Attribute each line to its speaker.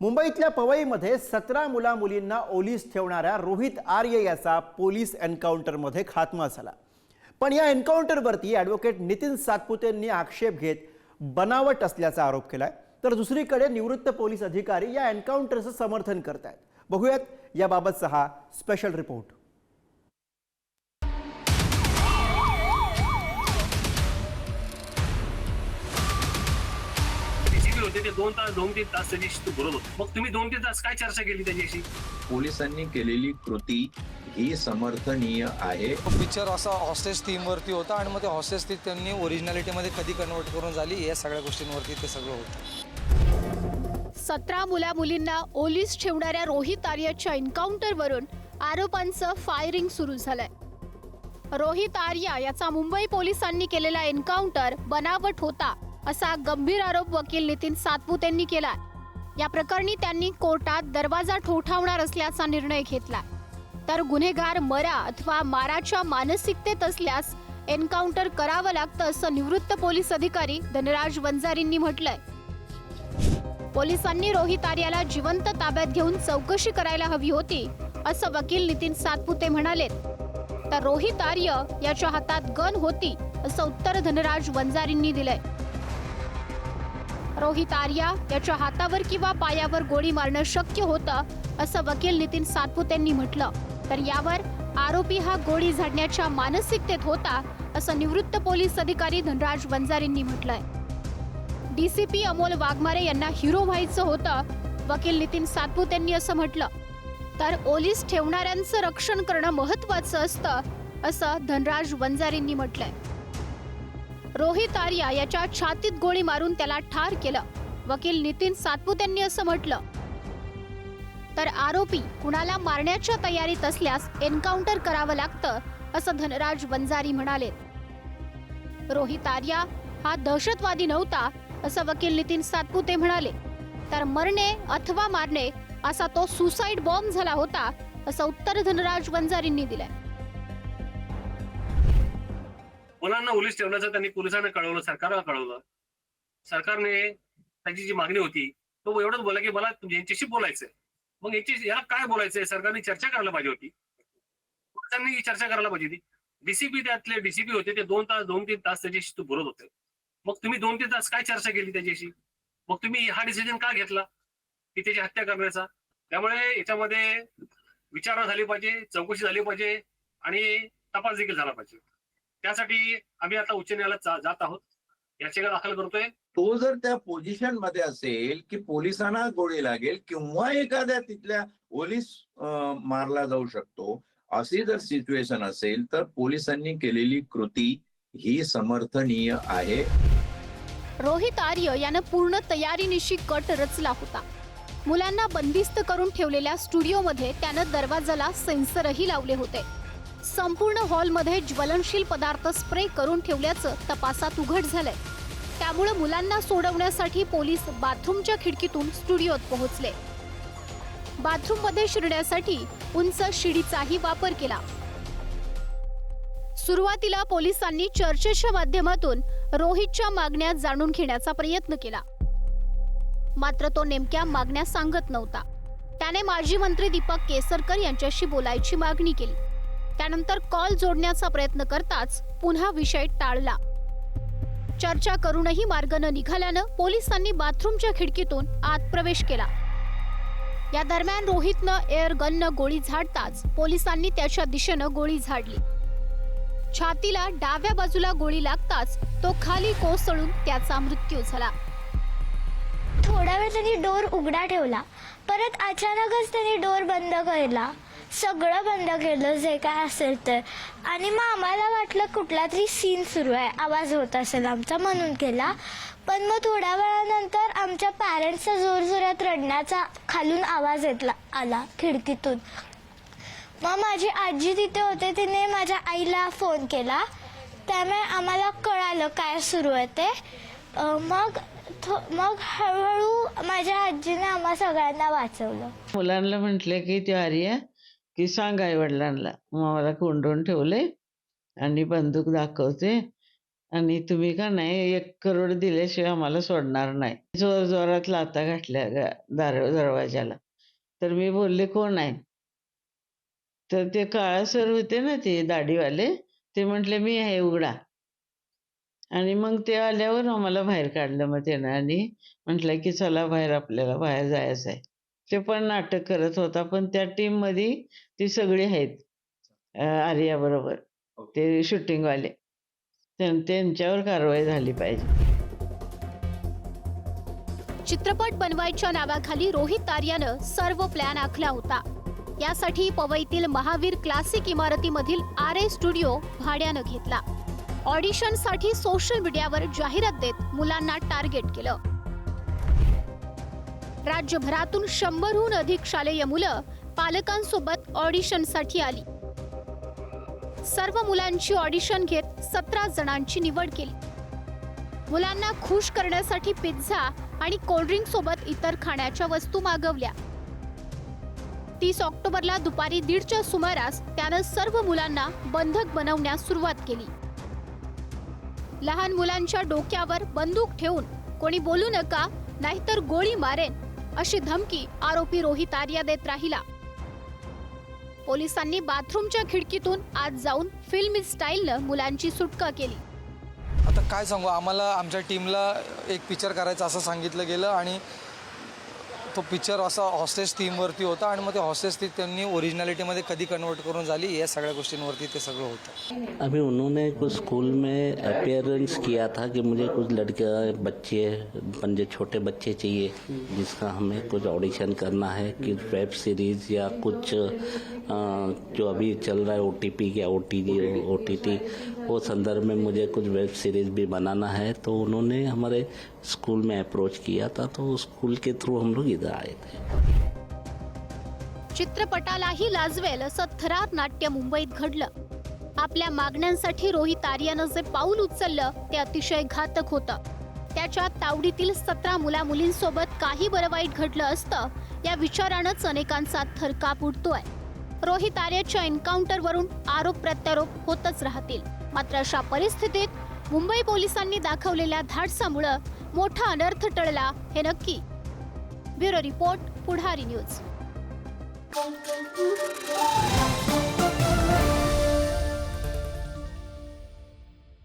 Speaker 1: मुंबईतल्या पवईमध्ये सतरा मुला मुलींना ओलीस ठेवणाऱ्या रोहित आर्य याचा पोलीस एन्काउंटरमध्ये खात्मा झाला. पण या एन्काउंटरवरती ॲडव्होकेट नितीन सातपुतेंनी आक्षेप घेत बनावट असल्याचा आरोप केलाय. तर दुसरीकडे निवृत्त पोलीस अधिकारी या एन्काउंटरचं समर्थन करतायत. बघूयात याबाबतचा हा स्पेशल रिपोर्ट
Speaker 2: होते ते दोन तास दोन तीन तास त्याच्याशी बोलत होते. मग तुम्ही दोन तीन तास काय चर्चा केली त्याच्याशी?
Speaker 3: पोलिसांनी केलेली कृती ही समर्थनीय आहे.
Speaker 4: पिक्चर असा हॉस्टेज थीमवरती होता आणि मग ते हॉस्टेज थीम त्यांनी ओरिजिनॅलिटीमध्ये कधी कन्वर्ट करून झाली या सगळ्या गोष्टींवरती ते सगळं होतं.
Speaker 5: सतरा मुला मुलींना ओलीस ठेवणाऱ्या रोहित आर्याच्या एन्काउंटरवरून आरोपांचं फायरिंग सुरू झालंय. रोहित आर्या याचा मुंबई पोलिसांनी केलेला एन्काउंटर बनावट होता. असा गंभीर आरोप वकील नितीन सातपुतेंनी केला. या प्रकरणी त्यांनी कोर्टात दरवाजा ठोठावणार असल्याचा निर्णय घेतला. तर गुन्हेगार मरा अथवा माराच्या मानसिकतेत असल्यास एन्काउंटर करावं लागतं असं निवृत्त पोलीस अधिकारी धनराज वंजारींनी म्हटलंय. पोलिसांनी रोहित आर्याला जिवंत ताब्यात घेऊन चौकशी करायला हवी होती असं वकील नितीन सातपुते म्हणाले तर रोहित आर्य याच्या हातात गन होती असं उत्तर धनराज वंजारींनी दिलंय. रोहित आर्या याच्या हातावर किंवा पायावर गोळी मारणं शक्य होतं असं वकील नितीन सातपुतेंनी म्हटलं. तर यावर आरोपी हा गोळी झाडण्याच्या मानसिकतेत होता असं निवृत्त पोलीस अधिकारी धनराज वंजारींनी म्हटलंय. डीसीपी अमोल वाघमारे यांना हिरो व्हायचं होतं वकील नितीन सातपुत यांनी असं म्हटलं. तर ओलीस ठेवणाऱ्यांचं रक्षण करणं महत्वाचं असतं असं धनराज वंजारींनी म्हटलंय. रोहित आर्या याच्या छातीत गोळी मारून त्याला ठार केलं. वकील नितीन सातपुत यांनी असं म्हटलं. तर आरोपी कुणाला मारण्याच्या तयारीत असल्यास एन्काउंटर करावं लागतं असं धनराज वंजारी म्हणाले. रोहित आर्या हा दहशतवादी नव्हता असं वकील नितीन सातपुते म्हणाले. तर मरणे अथवा मारणे असा तो सुसाईड बॉम्ब झाला होता असं उत्तर धनराज वंजारींनी दिलंय.
Speaker 2: मुलांना ओलीस ठेवण्याचं त्यांनी पोलिसांना कळवलं सरकारला कळवलं. सरकारने त्याची जी मागणी होती तो एवढंच बोला की मला यांच्याशी बोलायचंय. मग यांची याला काय बोलायचंय? सरकारने चर्चा करायला पाहिजे होती. पोलिसांनी चर्चा करायला पाहिजे होती. डीसीपी त्यातले डीसीपी होते ते दोन तास दोन तीन तास त्याच्याशी तू बोलत होते. मग तुम्ही दोन तीन तास काय चर्चा केली त्याच्याशी? मग तुम्ही हा डिसिजन का घेतला? की त्याची हत्या करण्याचा? त्यामुळे याच्यामध्ये विचारणा झाली पाहिजे चौकशी झाली पाहिजे आणि तपास देखील झाला पाहिजे. त्यासाठी आम्ही आता उच्च न्यायालयात जा- जात आहोत. याचिका दाखल करतोय.
Speaker 3: तो जर त्या पोझिशनमध्ये असेल की पोलिसांना गोळी लागेल किंवा एखाद्या तिथल्या पोलीस मारला जाऊ शकतो अशी जर सिच्युएशन असेल तर पोलिसांनी केलेली कृती ही समर्थनीय आहे.
Speaker 5: रोहित आर्य यानं पूर्ण तयारीनिशी कट रचला होता. मुलांना बंदिस्त करून ठेवलेल्या स्टुडिओमध्ये त्यानं दरवाजाला सेन्सरही लावले होते. संपूर्ण हॉलमध्ये ज्वलनशील पदार्थ स्प्रे करून ठेवल्याचं तपासात उघड झालंय. त्यामुळे मुलांना सोडवण्यासाठी पोलीस बाथरूमच्या खिडकीतून स्टुडिओत पोहोचले. बाथरूममध्ये शिरण्यासाठी उंच शिडीचाही वापर केला. सुरुवातीला पोलिसांनी चर्चेच्या माध्यमातून रोहितच्या मागण्या जाणून घेण्याचा प्रयत्न केला. मात्र तो नेमक्या मागण्या सांगत नव्हता. त्याने माजी मंत्री दीपक केसरकर यांच्याशी बोलायची मागणी केली. त्यानंतर कॉल जोडण्याचा प्रयत्न करताच पुन्हा विषय टाळला. चर्चा करूनही मार्ग न निघाल्यानं पोलिसांनी बाथरूमच्या खिडकीतून आत प्रवेश केला. या दरम्यान रोहितनं एअर गननं गोळी झाडताच पोलिसांनी त्याच्या दिशेनं गोळी झाडली. छातीला डाव्या बाजूला गोळी लागताच तो खाली कोसळून त्याचा मृत्यू झाला.
Speaker 6: थोडा वेळ त्यांनी डोर उघडा ठेवला. परत अचानकच त्यांनी डोर बंद केला. सगळं बंद केलं जे काय असेल तर. आणि मग आम्हाला वाटलं कुठला तरी सीन सुरू आहे आवाज होत असेल आमचा म्हणून केला. पण मग थोड्या वेळानंतर आमच्या पॅरेंट्सचा जोरजोरात रडण्याचा खालून आवाज येतला आला खिडकीतून. मग माझी आजी तिथे होते तिने माझ्या आईला फोन केला. त्यामुळे आम्हाला कळालं काय सुरू आहे ते. मग थो मग हळूहळू माझ्या आजीने आम्हा सगळ्यांना वाचवलं.
Speaker 7: मुलांना म्हटलं की ते आर्या की सांग आई वडिलांना मग मला कोंडून ठेवले आणि बंदूक दाखवते आणि तुम्ही का नाही एक करोड दिल्याशिवाय आम्हाला सोडणार नाही. जोर जोरात लाता घातल्या दार दरवाजाला तर मी बोलले कोण आहे? तर ते काळा सर होते ना ते दाढीवाले ते म्हटले मी आहे उघडा. आणि मग ते आल्यावर आम्हाला बाहेर काढलं मग त्यानं आणि म्हटलं की चला बाहेर आपल्याला बाहेर जायचं आहे ते पण नाटक करत होता पण त्या टीममध्ये ती सगळी आहेत आर्या बरोबर ते शूटिंगवाले त्यां- त्यांच्यावर कारवाई झाली पाहिजे.
Speaker 5: चित्रपट बनवायच्या नावाखाली रोहित आर्यानं सर्व प्लॅन आखला होता. यासाठी पवईतील महावीर क्लासिक इमारतीमधील आर ए स्टुडिओ भाड्यानं घेतला. ऑडिशनसाठी सोशल मीडियावर जाहिरात देत मुलांना टार्गेट केलं. राज्यभरातून शंभरहून अधिक शालेय मुलं पालकांसोबत ऑडिशनसाठी आली. सर्व मुलांची ऑडिशन घेत सतरा जणांची निवड केली. मुलांना खुश करण्यासाठी पिझ्झा आणि कोल्ड्रिंक सोबत इतर खाण्याच्या वस्तू मागवल्या. तीस ऑक्टोबरला दुपारी दीडच्या सुमारास त्यानं सर्व मुलांना बंधक बनवण्यास सुरुवात केली. लहान मुलांच्या डोक्यावर बंदूक ठेवून कोणी बोलू नका नाहीतर गोळी मारेन अशी धमकी आरोपी रोहित आर्या देत राहिला. पोलिसांनी बाथरूमच्या खिडकीतून आज जाऊन फिल्म स्टाईलनं मुलांची सुटका केली.
Speaker 4: आता काय सांगू? आम्हाला आमच्या टीमला एक पिक्चर करायचं असं सांगितलं गेलं आणि तो पिक्चर असा हॉस्टेज थीमवरती होता आणि मग ते हॉस्टेज थीम त्यांनी ओरिजिनॅलिटीमध्ये कधी कन्वर्ट करून झाली या सगळ्या गोष्टींवरती ते सगळं होतं.
Speaker 8: अभी उन्होंने कुछ स्कूल में अपेयरेंस किया था कि मुझे कुछ लड़के बच्चे पंजे छोटे बच्चे चाहिए जिसका हमें कुछ ऑडिशन करना है कि वेब सीरीज या कुछ जो अभी चल रहा है ओ टी पी या O T O T T वो संदर्भ में मुझे कुछ वेब सीरीज भी बनाना है तो उन्होंने हमारे स्कूल में अप्रोच किया था तो स्कूल के थ्रू हम लोग इधर आए थे।
Speaker 5: चित्रपटालाही लाजवेल असं थरार नाट्य मुंबईत घडलं. आपल्या मागण्यांसाठी रोहित आर्यानं जे पाऊल उचललं ते अतिशय घातक होतं. त्याच्या तावडीतील सतरा मुला मुलींसोबत काही बरं वाईट घडलं असतं या विचारानंच अनेकांचा थरकाप उडतोय. रोहित आर्याच्या एन्काउंटरवरून आरोप प्रत्यारोप होतच राहतील. मात्र अशा परिस्थितीत मुंबई पोलिसांनी दाखवलेल्या धाडसामुळं मोठा अनर्थ टळला हे नक्की. Bureau report Pudhari news.